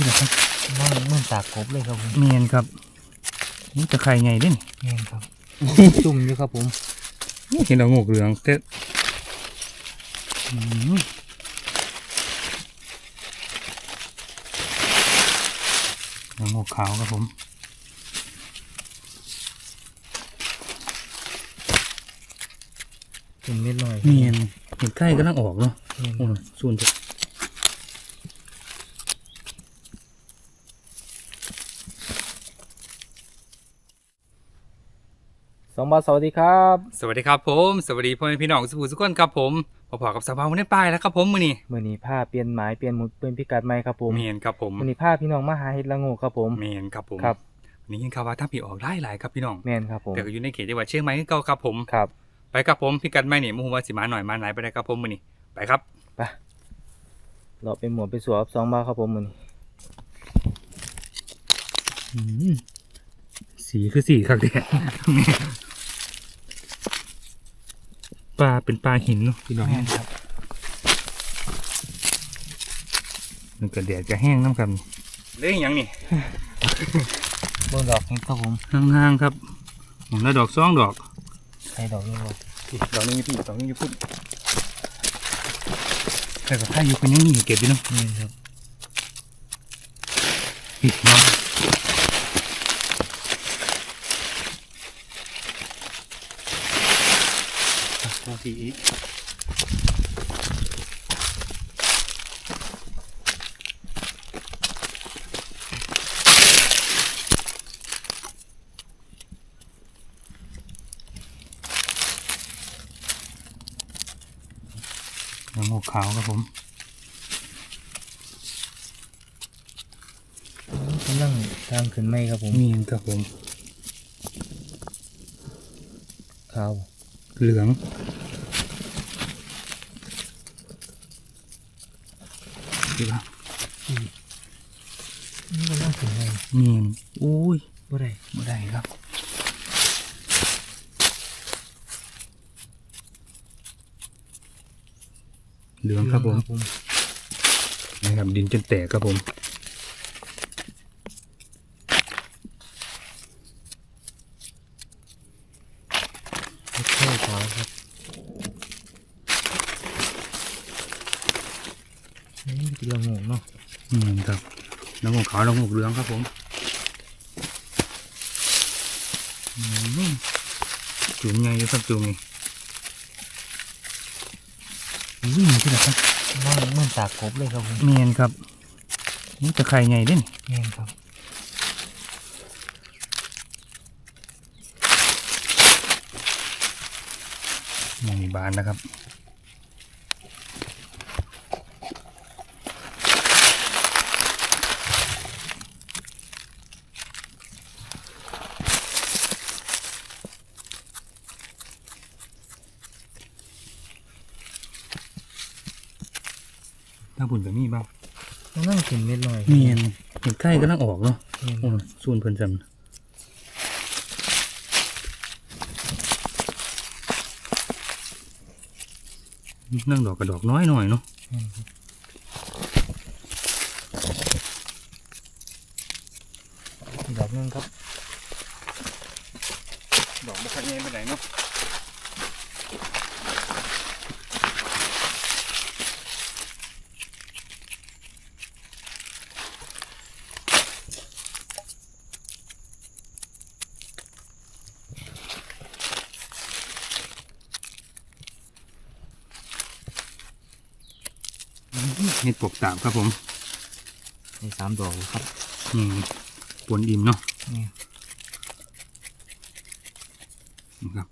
ที่ไหนครับมันมันสากกบเลยครับผมเมียนครับนี่จะใครไงเด่นแม่นครับจุ่มอยู่ครับผมเห็นเรางกเหลืองแต่อืมเรางกขาวครับผมจุ่มนิดหน่อยเมียนเห็นไข่กำลังออกเนาะแม่นโอ้ยส่วนจะ สองบาทสวัสดีครับ สวัสดีครับผม สวัสดีพ่อแม่พี่น้องสุภูสุขคนครับผมพอๆกับสภาพวันนี้ป้ายแล้วครับผมมือนี้มื่อนี้ผ้าเปลี่ยนหมายเปลี่ยนหมุดเปลี่ยนพิกัดใหม่ครับผมเมียนครับผมมื่อนี้ผ้าพี่น้องมาหาเห็ดละโงูครับผมเมียนครับผมครับวันนี้ยินข่าวว่าถ้าผีออกได้หลายครับพี่น้องแม่นครับผมแต่ก็อยู่ในเขตจังหวัดเชียงใหม่คือเก่าครับผมครับ ไปครับผมพี่กัดไม่เนี่ยมูว่าสิมาหน่อยมาไหนไปได้ครับผมมือนี้ไปครับไปเราไปหมวดไปสวบสองบาทครับผมมื่อนี้สีคือสีครับเนี่ย ปลาเป็นปลาหินเนาะพี่น้องแม่นครับมันก็แดดจะแห้งน้ำกันเรื่องยังนี่เบิ่งดอกเห็ดครับผมห่างๆครับผมได้ดอกสองดอกใส่ดอกนี่บ่พี่ดอกนึงอยู่พี่ดอกนึงอยู่พุ่นแต่ก็ถ้าอยู่เป็นอยังนี่เก็บอยู่เนาะแม่นครับพี่น้อง ดอกสีอีกน้ำหมกขาวครับผมกำลังทางขึ้นไม่ครับผมมีนครับผมขาวเหลือง ดีป่ะนี่กำลังขึ้นไม่มีนอุ้ยบ่ได้ไม่ได้ครับเหลืองครับผมผมนะครับดินจนแตกครับผม เห็ดเท่ขาวครับ นี่เป็นละโงูเนาะมีนครับน้ำหมกขาวน้ำหมกเหลืองครับผมอืมจุ่มไงอยู่ครับจุ่มนี่วิ่งที่ไหนครับมันมันสากกบเลยครับผมเมียนครับนี่จะใครไงเด่นแม่นครับมองมีบานนะครับ ถ้าบุญแบบนี้บ้างกำลังขึ้นนิดหน่อยเมียนเห็นไข่ก็นั่งออกเนาะแม่นโอ้ยสูนเพิ่นจำนั่งดอกกระดอกน้อยหน่อยเนาะแม่นครับอีกดอกหนึงครับ ดอกบ่ค่อยแย่ไปไหนเนาะ เห็ดปกตาบครับผมมีสามดอกครับอืมปนอิ่มเนาะนี่นะครับ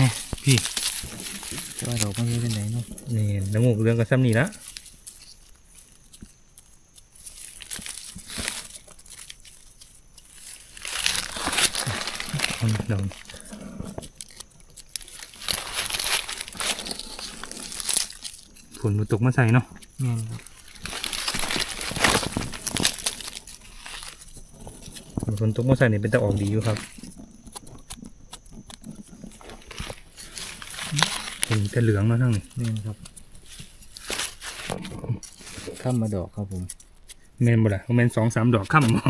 นี่พี่แต่ว่าดอกมันอยู่เป็นไหนเนาะนี่น้ำมูกเรื่องกับซ้ำนี่ละเอาดอก นมันตกมาใส่เนาะแม่นครับฝนตกมาใส่เนี่ยเป็นตะออกดีอยู่ครับเป็นแต่เหลืองเนาะทั้งนี้แม่นครับข้ามมาดอกครับผมแม่นบ่ล่ะแม่นสองสามดอกค่ำบ่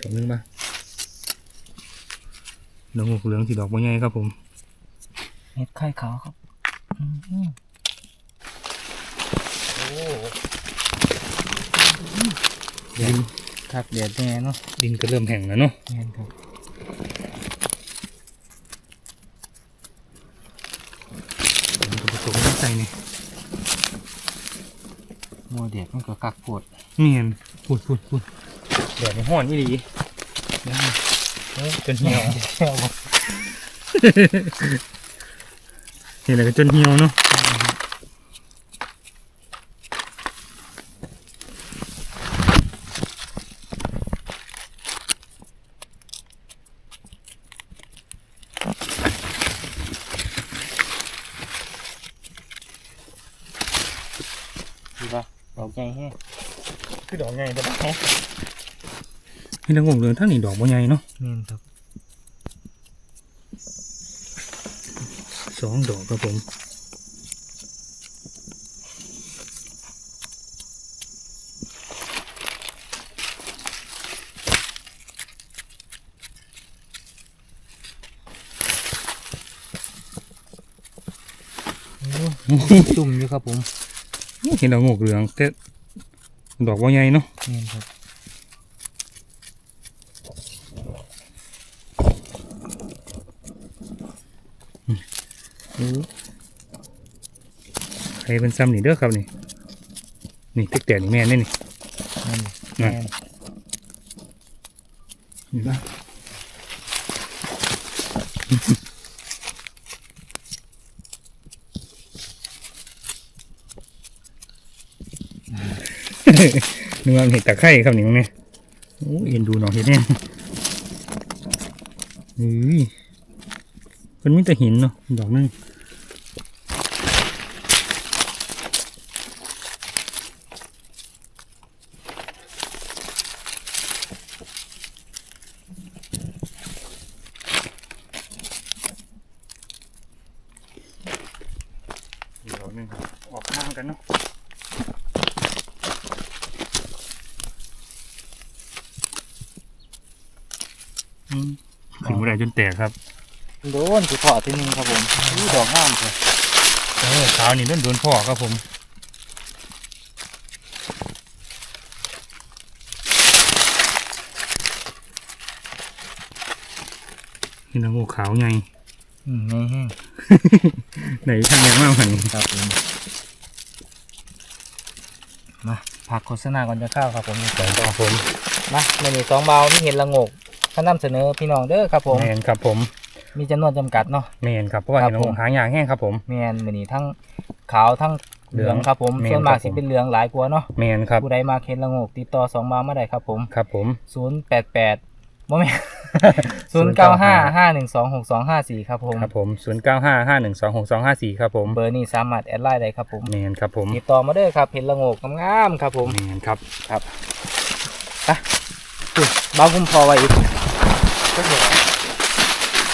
ดอกหนึงปะดอกหกเหลืองสีดอกบัวใหญ่ครับผม เห็ดไข่ขาวครับอืมดินครับเดี๋ยวแน่เนาะดินก็เริ่มแห้งแล้วเนาะแม่นครับมันก็ผสมน้ำใส่นี่โมเด็กมันก็กักปวดเมียนพูดพูดพูดแดดมันห้อนอีหลีจนเหี่ยวเห็นอะไรก็จนเหี่ยว เนาะดีป่ะดอกใหญ่แฮะคือดอกใหญ่แต่ว่าให้ละงงเลยทั้งนี้ด อกบัวใหญ่เนาะแม่นครับสองดอกครับผมจุ่มอยู่ครับผมเห็นดอกงกเหลืองแต่ดอกบัวใหญ่เนาะแม่นครับ ใครเป็นซ้ำนี่เด้อครับนี่ นี่ติ๊กแต่นี่แม่นนี่นี่แม่นน่ะแม่นนี่ปะนึกว่ามันเห็ดตะไคร่ครับนี่มึงเนี่ยโอ้ยเอ็นดูน้องเห็ดเนี่ยเฮ้ยมันมีแต่หินเนาะดอกนึง ดอกนึงออกข้างกันเนาะอืมถึงเมื่อไรจนแตกครับ โดนสิพอที่นึงครับผมอู้ดอกงามเลยเออเช้านี่โดนโดนพ่อครับผมนี่นะงูขาวไงอืมแม่แห้ง ไหนทางยังมากหันครับผมมาพักโฆษณาก่อนจะเข้าครับผมสองครับผมมาเมนูสองเบามีเห็นละโงกข้านำเสนอพี่น้องเด้อครับผมแมนครับผม มีจำนวนจำกัดเนาะแมนครับเพราะว่าครับเห็นผมงูหางยางแห้งครับผมแมนมือนี้ทั้งขาวทั้งเหลืองครับผมแม่นส่วนมากครับสิผมเป็นเหลืองหลายกว่าเนาะแมนครับผู้ใดมาเห็นละโงกติดต่อสองเบามาได้ครับผมครับผมศูนย์แปดแปด บ่แม่ศูนย์เก้าห้าห้าหนึ่งสองหกสองห้าสี่ครับผมครับผมศูนย์เก้าห้าห้าหนึ่งสองหกสองห้าสี่ครับผมเบอร์นี้สามารถแอดไลน์ได้ครับผมแมนครับผมติดต่อมาเด้อครับเห็นละโงกงามๆครับผมแมนครับอุ๊ยเบาคุ้มพอไว้อีกก็ดอก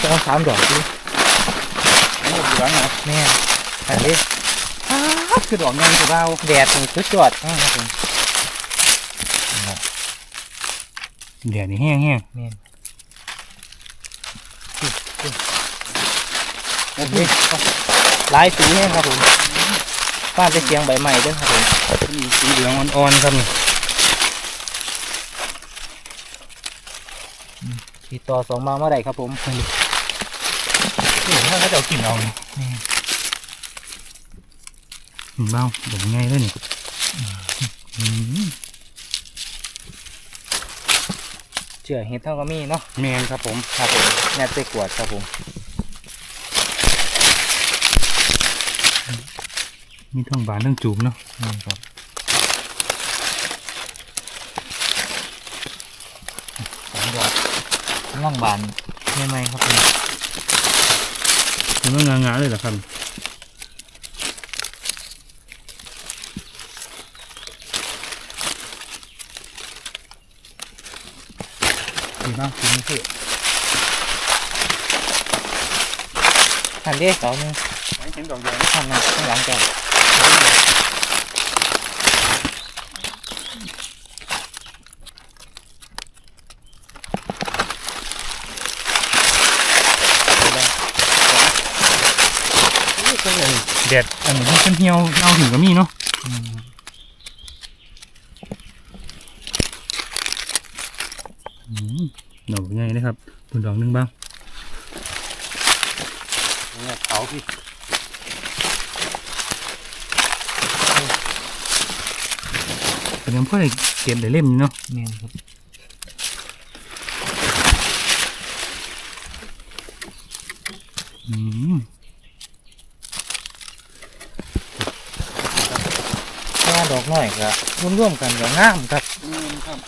สองสามดอกดิงูเหลืองนะแม่นอันนี้คือดอกงานของเราแดดนี่สุดยอดมากครับผม เดี๋ยวนี้แห้งแห้งแม่นโอ้ยหลายสีแห้งครับผมฟ้าไปเสียงใบใหม่เด้วยครับผมมีสีเหลืองอ่อนๆครับนี่ติดต่อสองมาเมื่อไหร่ครับผมเห็นว่าเขาจะเอากินเอาเนี่ยเบาเดี๋ยวง่ายเลยนี่อืม เชื่อเห็ดเท่าก็มีเนาะแมนครับผมครับผมแม่เตะกวดครับผมมีทั้งบานทั้งจูบเนาะนี่ครับสองดอกล่องบานไม่ไหมครับผมเห็นว่างางาๆเลยเหรอครับ นะถึงคือหันเด็กสองนึงเห็นดอกเดียวทำนะต้องหลังแก่แดดอันนี้เป็นเหี่ยวเหี่ยวถึงก็มีเนาะ อกใหญ่เลยครับตัวดอกหนึงบ้างเนี่ยเขาพี่เป็นยังพ่อได้เก็บได้เล่มอยู่เนาะแม่นครับอืมถ้าดอกน้อยก็ร่วมๆกันก็งามครับอืมครับ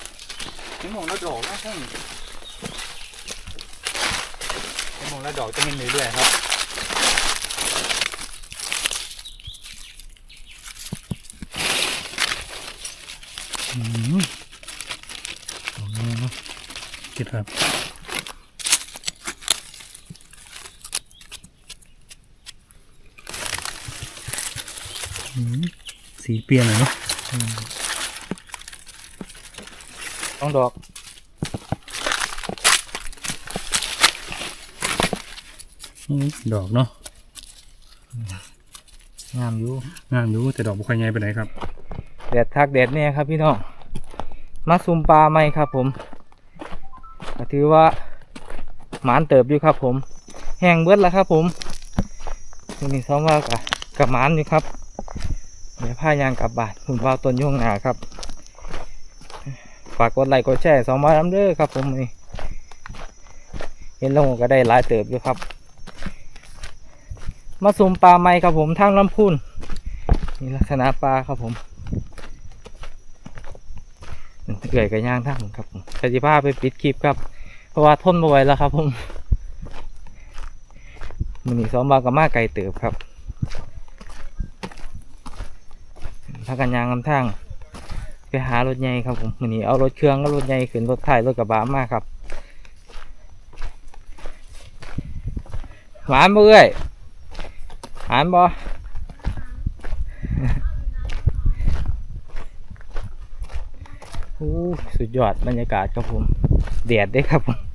เป็นหมองละดอกนะท่านเป็นห มองละดอกจะเห็นเรื่อยๆครับอืมดอกนี้เนาะเก็บครับอืมสีเปลี่ยนเลยเนาะอืมต้องดอก อืม ดอกเนาะงามอยู่งามอยู่แต่ดอกบุคคลใหญ่ไปไหนใดครับแดดคักแดดเนี่ยครับพี่น้องมาซุมปลาไหมครับ ผมก็ถือว่าหมานเติบอยู่ครับ ผม แห้งเบิดแล้วครับ ผมวันนี้ซ้อมว่ากับกับหมานอยู่ครับเดี๋ยวพายางกลับบ้านหุ่นวาวต้นยุ่งหนาครับฝากกดไลค์กดแชร์สองมาน้ำเด้อครับ ผมนี่เห็นลงก็ได้หลายเติบอยู่ครับ มาซุมปลาไหมครับผมทางลำพูนนี่ลักษณะปลาครับผมเอื่อยกับย่างท่างครับผมกสิภาไปปิดคลิปครับ เพราะว่าทนมาไหวแล้วครับผมมันนี่ซ้อมบากับมาไก่เติบครับถ้ากันยางลำทางไปหารถใหญ่ครับผมมันนี้เอารถเครื่องแล้วรถใหญ่ขึ้นรถไถรถกระบะมาครับหวานบ่อย หานบ่โอ้สุดยอดบรรยากาศครับผมแดดด้วยครับผม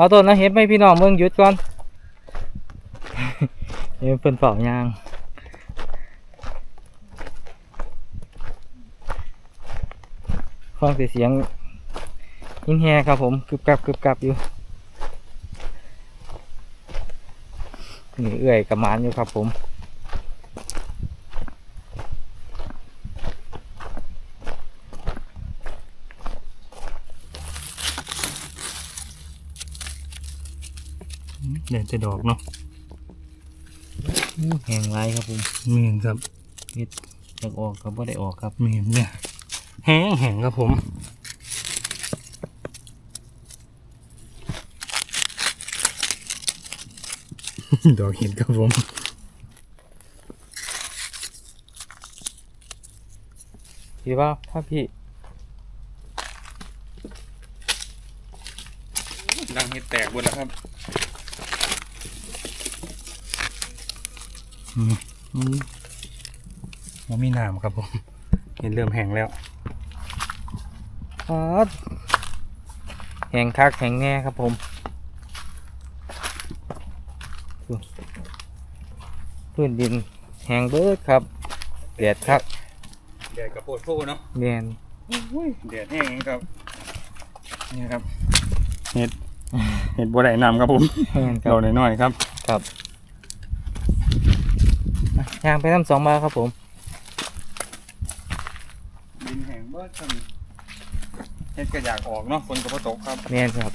เอาต้นนะเห็ดไหมพี่น้องเมืองหยุดก่อนเดี๋ยวเพิ่นเป่ายางฟังแต่เสียงยินแฮครับผมกึบกับกึบกับอยู่นี่เอื่อยกับมานอยู่ครับผม เด่นแต่ดอกเนาะอู้แหงไรครับผมเมียนครับอยากออกครับว่าได้ออกครับเมียนเนี่ยแห้งแห้งครับผมดอกเห็นครับผมพี่ว่าถ้าพี่ดังเห็ดแตกหมดแล้วครับ มอืมมันมีน้ำครับผมเห็นเริ่มแห้งแล้วป๊าดแหงคักแหงแน่ครับผมพื้นดินแหงเบิดครับแดดคักแดดกระโปดโฟเนาะแมนแดดแห้งครับ นี่ครับเห็ดเห็ดบัวไหลน้ำครับผมแมนครัเราบหน่อยๆครับ ครับอะ ย่างไปน้ำสองมาครับผมดินแห้งเบิดครับเห็ดก็อยากออกเนาะฝนก็บ่ตกครับแมนครับ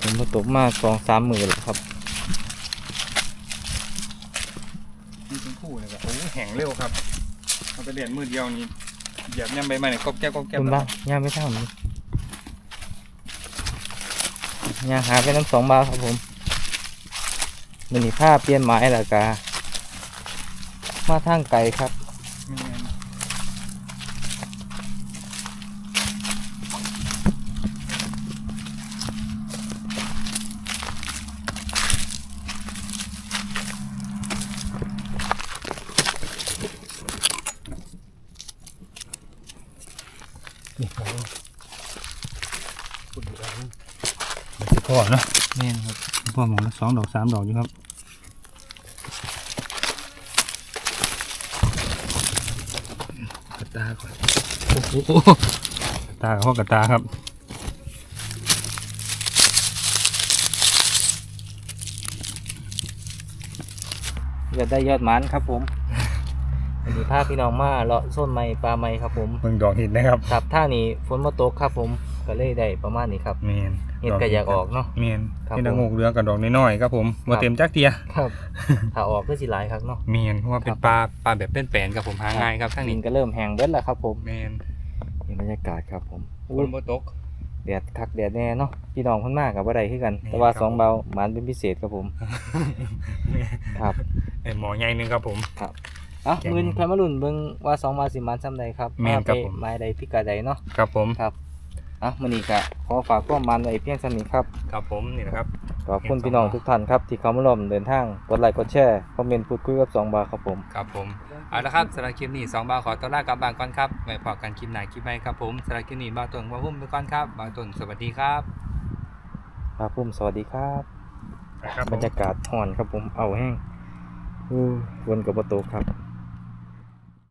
ผมมาตกมาสองสามหมื่นแล้วครับนี่เป็นคู่เลยครับโอ้แห้งเร็วครับเอาไปเรียนมือเดียวนี่เหยียบย่ำใบไม้เนี่ยกบแก้วกบแก้วคุณบ้างย่างไม่ทำนี่ ย่างหาไปน้ำสองบาทครับผมมันนี่ผ้าเปลี่ยนไม้ละกามาทางไก่ครับ แม่น นี่ครับคุณดูแล้วมันสิ พ่อเนาะแม่นครับพ่อหมองละสองดอกสามดอกอยู่ครับกระตาก่อนโอ้โหกระตากับพ่อกระตาครับอยากได้ยอดหมันครับผมวันนี้พาพี่น้องมาเลาะส้นไม้ปลาไม้ครับผมเบิ่งดอกเห็ดนะครับครับท่านี้ฝนมาตกครับผมก็เลยได้ประมาณนี้ครับเมน เห็ดก็อยากออกเนาะ เมนครับเห็ดผมงกเรือกับดอกน้อยๆครับผมครับ่บเต็มจักเทียครับถ้าออกก็สิหลายครับเนาะเมนเพราะว่าเป็นครับปลาปลาแบบเป็นแปลนๆครับผมหาง่ายครับทั้งดินี้นก็เริ่มแห้งเบิดแล้วครับผมเมนนี่บรรยากาศครับผมฝอุ้ยนบ่ตกแดดคักแดดแน่เนาะพี่น้องเพิ่นมากกับบ่ได้คือกันแม่นแต่ว่าครับสองเบาหมันเป็นพิเศษครับผม ครับไอหมอใหญ่หนึงครับผมอะแกงมื้อนี้ใครมาลุ้นเบิ่งว่าสองบาทสิหมันซ้ำใดครับแม่นครับไปผมไม้ใดพิกัดใดเนาะครับผมครับ อะมื้อนี้ก็ขอฝากความมันไว้เพียงเท่านี้ครับ ครับผมนี่นะครับ ขอบคุณเห็นสองพี่น้องบาททุกท่านครับ ที่เข้ามาร่วมเดินทาง กดไลค์กดแชร์ คอมเมนต์พูดคุยกับสองบาทครับผม ครับผมเอาละครับสำหรับคลิปนี้สองบาทขอตัวลากลับบ้านก่อนครับไว้พอกันคลิปหน้าคลิปใหม่ครับผมสำหรับคลิปนี้บาวต้นมาหุ้มไปก่อนครับบาวต้นสวัสดีครับครับผมสวัสดีครับครับ บรรยากาศห่อนครับผมเอาแห้งอือฝนกับประตูครับ